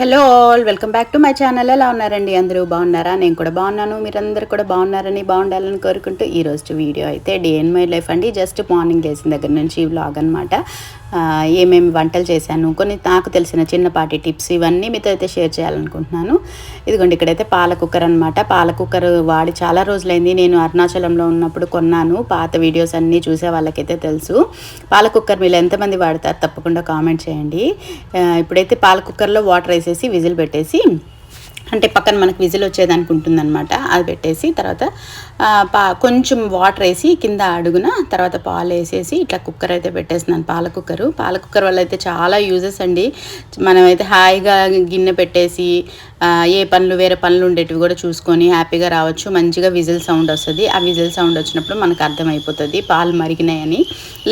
Hello all welcome back to my channel. ఎలా ఉన్నారండి అందరూ? బాగున్నారా? నేను కూడా బాగున్నాను. మీరందరూ కూడా బాగున్నారని బాగుండాలని కోరుకుంటూ ఈరోజు వీడియో అయితే డే ఇన్ మై లైఫ్ అండి. జస్ట్ మార్నింగ్ లేచిన దగ్గర నుంచి వ్లాగ్ అనమాట ఏమేమి వంటలు చేశాను కొన్ని నాకు తెలిసిన చిన్నపాటి టిప్స్ ఇవన్నీ మీతో అయితే షేర్ చేయాలనుకుంటున్నాను. ఇదిగోండి ఇక్కడైతే పాల కుక్కర్ అనమాట పాల కుక్కర్ వాడి చాలా రోజులైంది. నేను అరుణాచలంలో ఉన్నప్పుడు కొన్నాను. పాత వీడియోస్ అన్నీ చూసే వాళ్ళకైతే తెలుసు. పాల కుక్కర్ మీరు ఎంతమంది వాడతారు? తప్పకుండా కామెంట్ చేయండి. ఇప్పుడైతే పాల కుక్కర్లో వాటర్ వేసి వేసేసి విజిల్ పెట్టేసి అంటే పక్కన మనకి విజిల్ వచ్చేదానికి ఉంటుందన్నమాట అది పెట్టేసి తర్వాత కొంచెం వాటర్ వేసి కింద అడుగున తర్వాత పాలు వేసేసి ఇట్లా కుక్కర్ అయితే పెట్టేస్తున్నాను పాల కుక్కరు. పాల కుక్కర్ వల్ల అయితే చాలా యూజెస్ అండి. మనమైతే హాయిగా గిన్నె పెట్టేసి ఏ పనులు వేరే పనులు ఉండేటివి కూడా చూసుకొని హ్యాపీగా రావచ్చు. మంచిగా విజిల్ సౌండ్ వస్తుంది. ఆ విజిల్ సౌండ్ వచ్చినప్పుడు మనకు అర్థమైపోతుంది పాలు మరిగినాయని.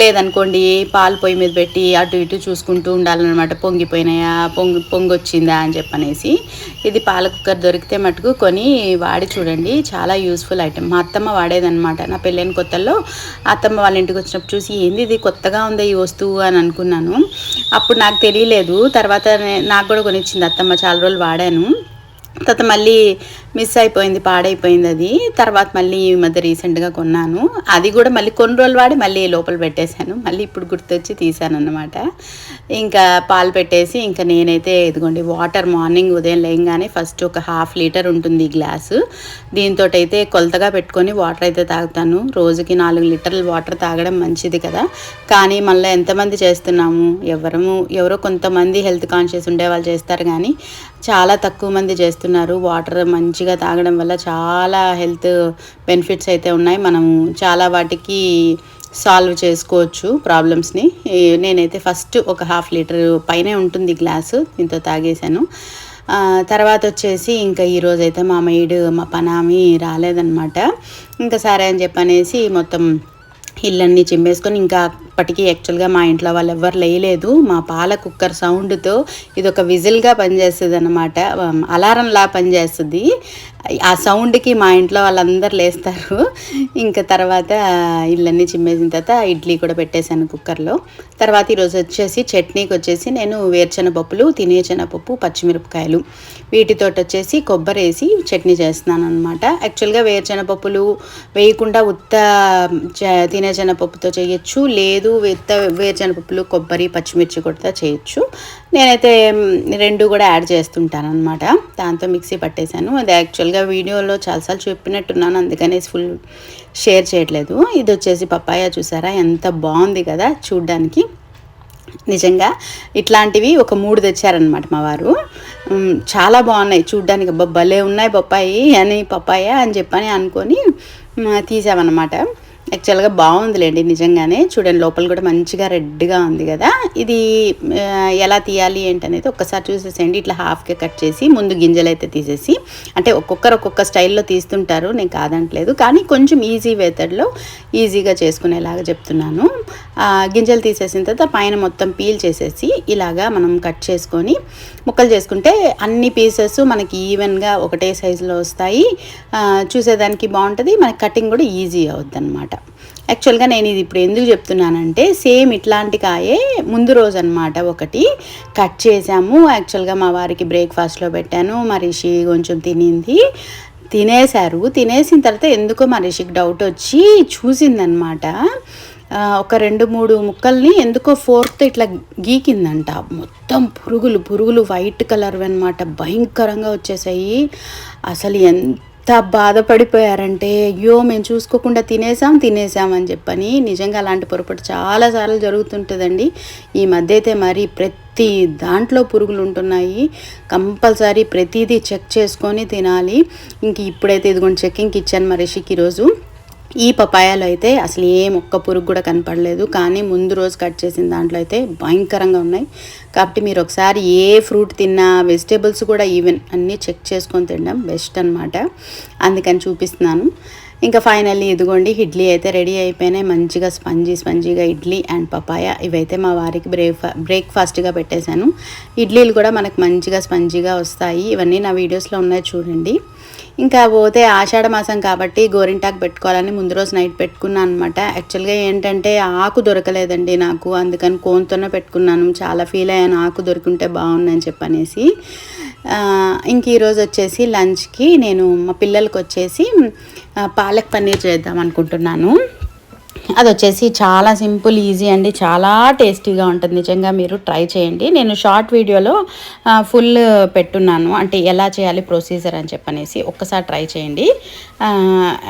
లేదనుకోండి పాలు పొయ్యి మీద పెట్టి అటు ఇటు చూసుకుంటూ ఉండాలన్నమాట. పొంగిపోయినాయా పొంగి పొంగి వచ్చిందా అని చెప్పనేసి. ఇది పాల కుక్కర్ దొరికితే మటుకు కొని వాడి చూడండి. చాలా యూస్ఫుల్ ఐటమ్ మా అత్తమ్మ వాడేదనమాట నా పెళ్ళైన కొత్తల్లో అత్తమ్మ వాళ్ళ ఇంటికి వచ్చినప్పుడు చూసి ఏంది ఇది కొత్తగా ఉంది ఈ వస్తువు? అని అనుకున్నాను. అప్పుడు నాకు తెలియలేదు. తర్వాత నాకు కూడా కొనిచ్చింది అత్తమ్మ చాలా రోజులు వాడాను. తర్వాత మళ్ళీ మిస్ అయిపోయింది పాడైపోయింది అది. తర్వాత మళ్ళీ ఈ మధ్య రీసెంట్గా కొన్నాను. అది కూడా మళ్ళీ కొన్ని రోజులు వాడి మళ్ళీ లోపల పెట్టేశాను. మళ్ళీ ఇప్పుడు గుర్తొచ్చి తీశాను అనమాట ఇంకా పాలు పెట్టేసి ఇంకా నేనైతే ఇదిగోండి వాటర్ మార్నింగ్ ఉదయం లేయంగానే ఫస్ట్ ఒక హాఫ్ లీటర్ ఉంటుంది ఈ గ్లాసు దీంతో అయితే కొలతగా పెట్టుకొని వాటర్ అయితే తాగుతాను. రోజుకి నాలుగు లీటర్ల వాటర్ తాగడం మంచిది కదా. కానీ మళ్ళీ ఎంతమంది చేస్తున్నాము? ఎవరము ఎవరో కొంతమంది హెల్త్ కాన్షియస్ ఉండే వాళ్ళు చేస్తారు కానీ చాలా తక్కువ మంది చేస్తున్నారు. వాటర్ మంచిగా తాగడం వల్ల చాలా హెల్త్ బెనిఫిట్స్ అయితే ఉన్నాయి. మనము చాలా వాటికి సాల్వ్ చేసుకోవచ్చు ప్రాబ్లమ్స్ని. నేనైతే ఫస్ట్ ఒక హాఫ్ లీటర్ పైనే ఉంటుంది గ్లాసు దీంతో తాగేశాను. తర్వాత వచ్చేసి ఇంకా ఈరోజు అయితే మా మెయిడ్ మా పనామి రాలేదన్నమాట. ఇంకా సరే అని చెప్పనేసి మొత్తం ఇల్లన్నీ చిమ్మేసుకొని ఇంకా అప్పటికి యాక్చువల్గా మా ఇంట్లో వాళ్ళు ఎవ్వరు లేయలేదు. మా పాల కుక్కర్ సౌండ్తో ఇది ఒక విజిల్గా పనిచేస్తుంది అనమాట అలారంలా పనిచేస్తుంది. ఆ సౌండ్కి మా ఇంట్లో వాళ్ళందరూ లేస్తారు. ఇంకా తర్వాత ఇళ్ళన్నీ చిమ్మేసిన తర్వాత ఇడ్లీ కూడా పెట్టేశాను కుక్కర్లో. తర్వాత ఈరోజు వచ్చేసి చట్నీకి వచ్చేసి నేను వేరుచెన పప్పులు తినే పచ్చిమిరపకాయలు. వీటితోటి వచ్చేసి కొబ్బరి వేసి చట్నీ చేస్తున్నాను అనమాట యాక్చువల్గా వేరుచెన పప్పులు వేయకుండా ఉత్త చ- తినే చేయొచ్చు. లేదు ఉత్త వేరుచెన పప్పులు కొబ్బరి పచ్చిమిర్చి కూడా చేయొచ్చు. నేనైతే రెండు కూడా యాడ్ చేస్తుంటాను అనమాట దాంతో మిక్సీ పట్టేశాను. అది యాక్చువల్గా వీడియోలో చాలాసార్లు చెప్పినట్టున్నాను అందుకనే ఫుల్ షేర్ చేయట్లేదు. ఇది వచ్చేసి పప్పాయ చూసారా? ఎంత బాగుంది కదా చూడ్డానికి. నిజంగా ఇట్లాంటివి ఒక మూడు తెచ్చారనమాట మా వారు. చాలా బాగున్నాయి చూడ్డానికి. అబ్బా భలే ఉన్నాయి పప్పాయి అని పప్పాయ అని చెప్పని అనుకొని తీసామన్నమాట. యాక్చువల్గా బాగుందిలేండి నిజంగానే. చూడండి లోపల కూడా మంచిగా రెడ్గా ఉంది కదా. ఇది ఎలా తీయాలి ఏంటనేది ఒక్కసారి చూసేసేయండి. ఇట్లా హాఫ్గా కట్ చేసి ముందు గింజలు అయితే తీసేసి అంటే ఒక్కొక్కరు ఒక్కొక్క స్టైల్లో తీస్తుంటారు నేను కాదంటలేదు. కానీ కొంచెం ఈజీ మెథడ్లో ఈజీగా చేసుకునేలాగా చెప్తున్నాను. గింజలు తీసేసిన తర్వాత పైన మొత్తం పీల్ చేసేసి ఇలాగా మనం కట్ చేసుకొని ముక్కలు చేసుకుంటే అన్ని పీసెస్ మనకి ఈవెన్గా ఒకటే సైజులో వస్తాయి. చూసేదానికి బాగుంటుంది. మనకి కటింగ్ కూడా ఈజీ అవుద్ది అనమాట యాక్చువల్గా నేను ఇది ఇప్పుడు ఎందుకు చెప్తున్నానంటే సేమ్ ఇట్లాంటి కాయే ముందు రోజు అనమాట ఒకటి కట్ చేసాము యాక్చువల్గా మా వారికి బ్రేక్ఫాస్ట్లో పెట్టాను. మా రిషి కొంచెం తినింది. తినేశారు. తినేసిన తర్వాత ఎందుకో మా రిషికి డౌట్ వచ్చి చూసిందనమాట. ఒక రెండు మూడు ముక్కల్ని ఎందుకో ఫోర్త్ ఇట్లా గీకిందంట. మొత్తం పురుగులు పురుగులు వైట్ కలర్ అనమాట భయంకరంగా వచ్చేసాయి. అసలు ఎంత బాధపడిపోయారంటే అయ్యో మేము చూసుకోకుండా తినేసాం తినేసాం అని చెప్పని నిజంగా అలాంటి పొరపాటు చాలాసార్లు జరుగుతుంటుందండి. ఈ మధ్య అయితే మరి ప్రతి దాంట్లో పురుగులు ఉంటున్నాయి. కంపల్సరీ ప్రతిదీ చెక్ చేసుకొని తినాలి. ఇంక ఇప్పుడైతే ఇదిగోండి చెక్కింగ్కి ఇచ్చాను మా రిషికి ఈరోజు. ఈ పపాయాలో అయితే అసలు ఏ మొక్క పురుగు కూడా కనపడలేదు. కానీ ముందు రోజు కట్ చేసిన దాంట్లో అయితే భయంకరంగా ఉన్నాయి. కాబట్టి మీరు ఒకసారి ఏ ఫ్రూట్ తిన్నా వెజిటేబుల్స్ కూడా ఈవెన్ అన్నీ చెక్ చేసుకొని తినడం బెస్ట్ అనమాట అందుకని చూపిస్తున్నాను. ఇంకా ఫైనల్లీ ఇదిగోండి ఇడ్లీ అయితే రెడీ అయిపోయినాయి. మంచిగా స్పంజీ స్పంజీగా ఇడ్లీ అండ్ పపాయ ఇవైతే మా వారికి బ్రేక్ఫా బ్రేక్ఫాస్ట్గా పెట్టేశాను. ఇడ్లీలు కూడా మనకు మంచిగా స్పంజీగా వస్తాయి. ఇవన్నీ నా వీడియోస్లో ఉన్నాయి చూడండి. ఇంకా పోతే ఆషాఢ మాసం కాబట్టి గోరింటాకు పెట్టుకోవాలని ముందు రోజు నైట్ పెట్టుకున్నాను అనమాట యాక్చువల్గా ఏంటంటే ఆకు దొరకలేదండి నాకు. అందుకని కోన్తోనే పెట్టుకున్నాను. చాలా ఫీల్ అయ్యాను. ఆకు దొరికింటే బాగుందని చెప్పనేసి. ఇంక ఈరోజు వచ్చేసి లంచ్కి నేను మా పిల్లలకి వచ్చేసి పాలక్ పన్నీర్ చేద్దాం అనుకుంటున్నాను. అది వచ్చేసి చాలా సింపుల్ ఈజీ అండి. చాలా టేస్టీగా ఉంటుంది. నిజంగా మీరు ట్రై చేయండి. నేను షార్ట్ వీడియోలో ఫుల్ పెట్టున్నాను. అంటే ఎలా చేయాలి ప్రొసీజర్ అని చెప్పనేసి ఒక్కసారి ట్రై చేయండి.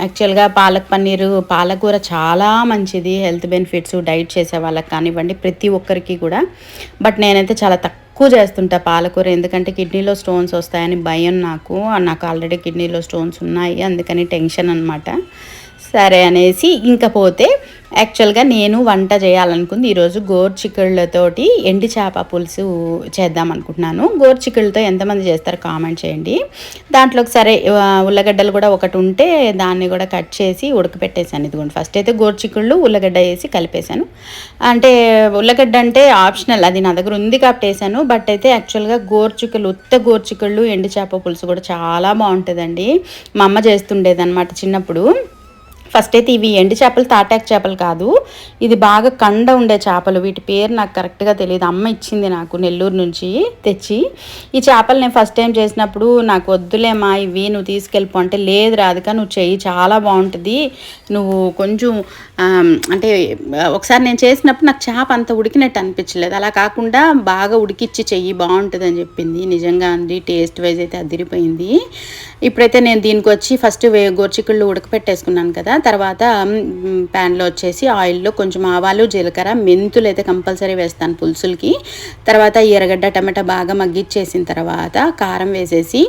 యాక్చువల్గా పాలక్ పన్నీరు పాలకూర చాలా మంచిది. హెల్త్ బెనిఫిట్స్ డైట్ చేసే వాళ్ళకి కానివ్వండి ప్రతి ఒక్కరికి కూడా. బట్ నేనైతే చాలా తక్కువ తక్కువ చేస్తుంటా పాలకూర. ఎందుకంటే కిడ్నీలో స్టోన్స్ వస్తాయని భయం నాకు. నాకు ఆల్రెడీ కిడ్నీలో స్టోన్స్ ఉన్నాయి అందుకని టెన్షన్ అనమాట సరే అనేసి ఇంకపోతే యాక్చువల్గా నేను వంట చేయాలనుకుంది ఈరోజు గోర్చిక్కుళ్ళతోటి ఎండి చేప పులుసు చేద్దాం అనుకుంటున్నాను. గోర్చిక్కుళ్ళతో ఎంతమంది చేస్తారు కామెంట్ చేయండి. దాంట్లోకి సరే ఉల్లగడ్డలు కూడా ఒకటి ఉంటే దాన్ని కూడా కట్ చేసి ఉడకపెట్టేశాను. ఇదిగోండి ఫస్ట్ అయితే గోర్చిక్కుళ్ళు ఉల్లగడ్డ వేసి కలిపేశాను. అంటే ఉల్లగడ్డ అంటే ఆప్షనల్ అది నా దగ్గర ఉంది కాబట్టి వేసాను బట్ అయితే యాక్చువల్గా గోర్చిక్కులు ఉత్త గోర్చిక్కుళ్ళు ఎండి చేప పులుసు కూడా చాలా బాగుంటుందండి. మా అమ్మ చేస్తుండేదన్నమాట చిన్నప్పుడు. ఫస్ట్ అయితే ఇవి ఎండు చేపలు తాటాకు చేపలు కాదు. ఇది బాగా కండ ఉండే చేపలు. వీటి పేరు నాకు కరెక్ట్గా తెలియదు. అమ్మ ఇచ్చింది నాకు నెల్లూరు నుంచి తెచ్చి. ఈ చేపలు నేను ఫస్ట్ టైం చేసినప్పుడు నాకు వద్దులేమా ఇవి నువ్వు తీసుకెళ్ళిపో అంటే లేదు రాదుక నువ్వు చెయ్యి చాలా బాగుంటుంది. నువ్వు కొంచెం అంటే ఒకసారి నేను చేసినప్పుడు నాకు చేప అంత ఉడికినట్టు అనిపించలేదు. అలా కాకుండా బాగా ఉడికిచ్చి చెయ్యి బాగుంటుంది అని చెప్పింది. నిజంగా అంది టేస్ట్ వైజ్ అయితే అదిరిపోయింది. ఇప్పుడైతే నేను దీనికి వచ్చి ఫస్ట్ వే గోర్చికుళ్ళు ఉడకపెట్టేసుకున్నాను కదా తర్వాత ప్యాన్లో వచ్చేసి ఆయిల్లో కొంచెం ఆవాలు జీలకర్ర మెంతులు అయితే కంపల్సరీ వేస్తాను పులుసులకి. తర్వాత ఎర్రగడ్డ టమాటా బాగా మగ్గిచ్చేసిన తర్వాత కారం వేసేసి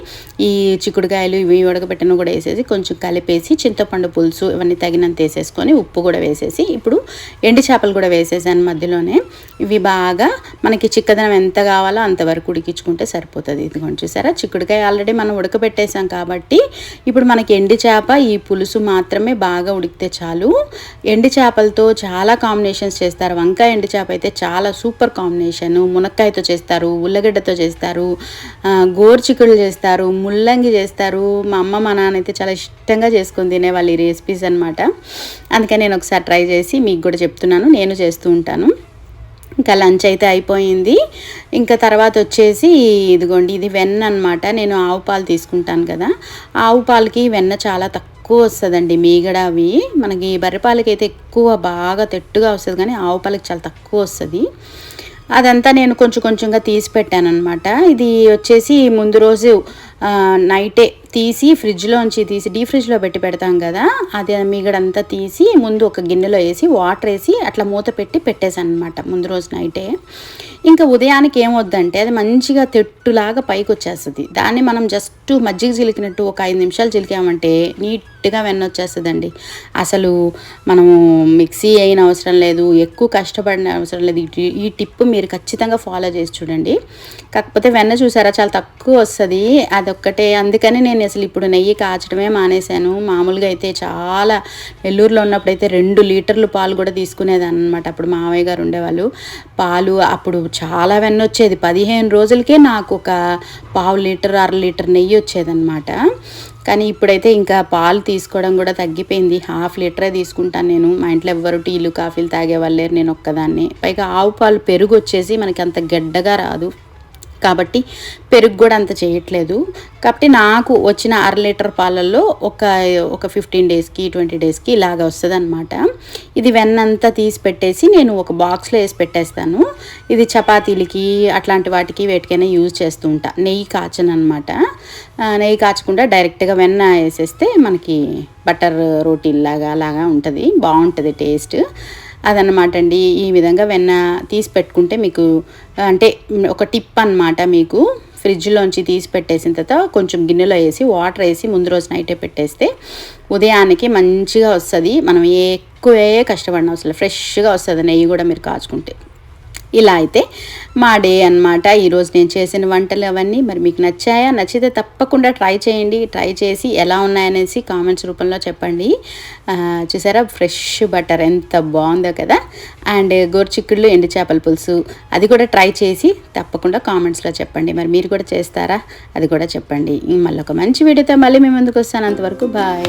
ఈ చిక్కుడుకాయలు ఇవి ఉడకబెట్టిన కూడా వేసేసి కొంచెం కలిపేసి చింతపండు పులుసు ఇవన్నీ తగినంత వేసేసుకొని ఉప్పు కూడా వేసేసి ఇప్పుడు ఎండి చేపలు కూడా వేసేసాను మధ్యలోనే. ఇవి బాగా మనకి చిక్కదనం ఎంత కావాలో అంతవరకు ఉడికించుకుంటే సరిపోతుంది. ఇదిగోండి చూసారా? చిక్కుడుకాయ ఆల్రెడీ మనం ఉడకబెట్టేసాం కాబట్టి ఇప్పుడు మనకి ఎండి చేప ఈ పులుసు మాత్రమే బాగా బాగా ఉడికితే చాలు. ఎండి చేపలతో చాలా కాంబినేషన్స్ చేస్తారు. వంకాయ ఎండి చేప అయితే చాలా సూపర్ కాంబినేషన్ మునక్కాయతో చేస్తారు ఉల్లగడ్డతో చేస్తారు గోర్చికుడు చేస్తారు ముల్లంగి చేస్తారు. మా అమ్మ మా నాన్న అయితే చాలా ఇష్టంగా చేసుకొని తినేవాళ్ళు ఈ రెసిపీస్ అనమాట అందుకని నేను ఒకసారి ట్రై చేసి మీకు కూడా చెప్తున్నాను. నేను చేస్తూ ఉంటాను. ఇంకా లంచ్ అయితే అయిపోయింది. ఇంకా తర్వాత వచ్చేసి ఇదిగోండి ఇది వెన్న అనమాట నేను ఆవు పాలు తీసుకుంటాను కదా. ఆవు పాలకి వెన్న చాలా తక్కువ వస్తుందండి మీగడ అవి మనకి బర్రె పాలకైతే ఎక్కువ బాగా తెట్టుగా వస్తుంది కానీ ఆవు పాలకి చాలా తక్కువ వస్తుంది. అదంతా నేను కొంచెం కొంచెంగా తీసి పెట్టాను అనమాట ఇది వచ్చేసి ముందు రోజు నైటే తీసి ఫ్రిడ్జ్లోంచి తీసి డీ ఫ్రిడ్జ్లో పెట్టి పెడతాం కదా అది మిగడంతా తీసి ముందు ఒక గిన్నెలో వేసి వాటర్ వేసి అట్లా మూత పెట్టి పెట్టేశాను అనమాట ముందు రోజు నైటే. ఇంకా ఉదయానికి ఏమొద్దంటే అది మంచిగా తెట్టులాగా పైకి వచ్చేస్తుంది దాన్ని మనం జస్ట్ మజ్జిగ చిలికినట్టు ఒక ఐదు నిమిషాలు చిలికామంటే నీట్గా వెన్న వచ్చేస్తుందండి అసలు మనము మిక్సీ అయిన అవసరం లేదు ఎక్కువ కష్టపడిన అవసరం లేదు. ఈ టిప్ మీరు ఖచ్చితంగా ఫాలో చేసి చూడండి. కాకపోతే వెన్న చూసారా చాలా తక్కువ వస్తుంది. అదొక్కటే. అందుకని నేను అసలు ఇప్పుడు నెయ్యి కాచడమే మానేశాను. మామూలుగా అయితే చాలా నెల్లూరులో ఉన్నప్పుడు అయితే రెండు లీటర్లు పాలు కూడా తీసుకునేదాన్ని అనమాట అప్పుడు మావయ్య గారు ఉండేవాళ్ళు. పాలు అప్పుడు చాలా వెన్న వచ్చేది. పదిహేను రోజులకే నాకు ఒక పావు లీటర్ అర లీటర్ నెయ్యి వచ్చేదన్నమాట. కానీ ఇప్పుడైతే ఇంకా పాలు తీసుకోవడం కూడా తగ్గిపోయింది. హాఫ్ లీటరే తీసుకుంటాను నేను. మా ఇంట్లో ఎవ్వరు టీలు కాఫీలు తాగేవాళ్ళు లేరు. నేను ఒక్కదాన్ని. పైగా ఆవు పాలు పెరుగు వచ్చేసి మనకి అంత గడ్డగా రాదు. కాబట్టి పెరుగు కూడా అంత చేయట్లేదు. కాబట్టి నాకు వచ్చిన అర లీటర్ పాలల్లో ఒక ఒక ఫిఫ్టీన్ డేస్కి ట్వంటీ డేస్కి ఇలాగ వస్తుంది అనమాట ఇది వెన్నంతా తీసి పెట్టేసి నేను ఒక బాక్స్లో వేసి పెట్టేస్తాను. ఇది చపాతీలకి అట్లాంటి వాటికి వేటికైనా యూజ్ చేస్తూ ఉంటా. నెయ్యి కాచను అనమాట నెయ్యి కాచకుండా డైరెక్ట్గా వెన్న వేసేస్తే మనకి బటర్ రోటీల్లాగా అలాగా ఉంటుంది. బాగుంటుంది టేస్ట్. అదనమాట అండి. ఈ విధంగా వెన్న తీసి పెట్టుకుంటే మీకు అంటే ఒక టిప్ అన్నమాట మీకు. ఫ్రిడ్జ్లోంచి తీసి పెట్టేసిన తర్వాత కొంచెం గిన్నెలో వేసి వాటర్ వేసి ముందు రోజు నైటే పెట్టేస్తే ఉదయానికి మంచిగా వస్తుంది. మనం ఎక్కువే కష్టపడిన అవసరం ఫ్రెష్గా వస్తుంది. నెయ్యి కూడా మీరు కాచుకుంటే. ఇలా అయితే మా డే అనమాట ఈరోజు నేను చేసిన వంటలు అవన్నీ మరి మీకు నచ్చాయా? నచ్చితే తప్పకుండా ట్రై చేయండి. ట్రై చేసి ఎలా ఉన్నాయనేసి కామెంట్స్ రూపంలో చెప్పండి. చూసారా? ఫ్రెష్ బటర్ ఎంత బాగుందో కదా? అండ్ గోరుచిక్కుళ్ళు ఎండు చేపల పులుసు అది కూడా ట్రై చేసి తప్పకుండా కామెంట్స్లో చెప్పండి. మరి మీరు కూడా చేస్తారా? అది కూడా చెప్పండి. మళ్ళీ ఒక మంచి వీడియోతో మళ్ళీ మీ ముందుకు వస్తాను. అంతవరకు బాయ్.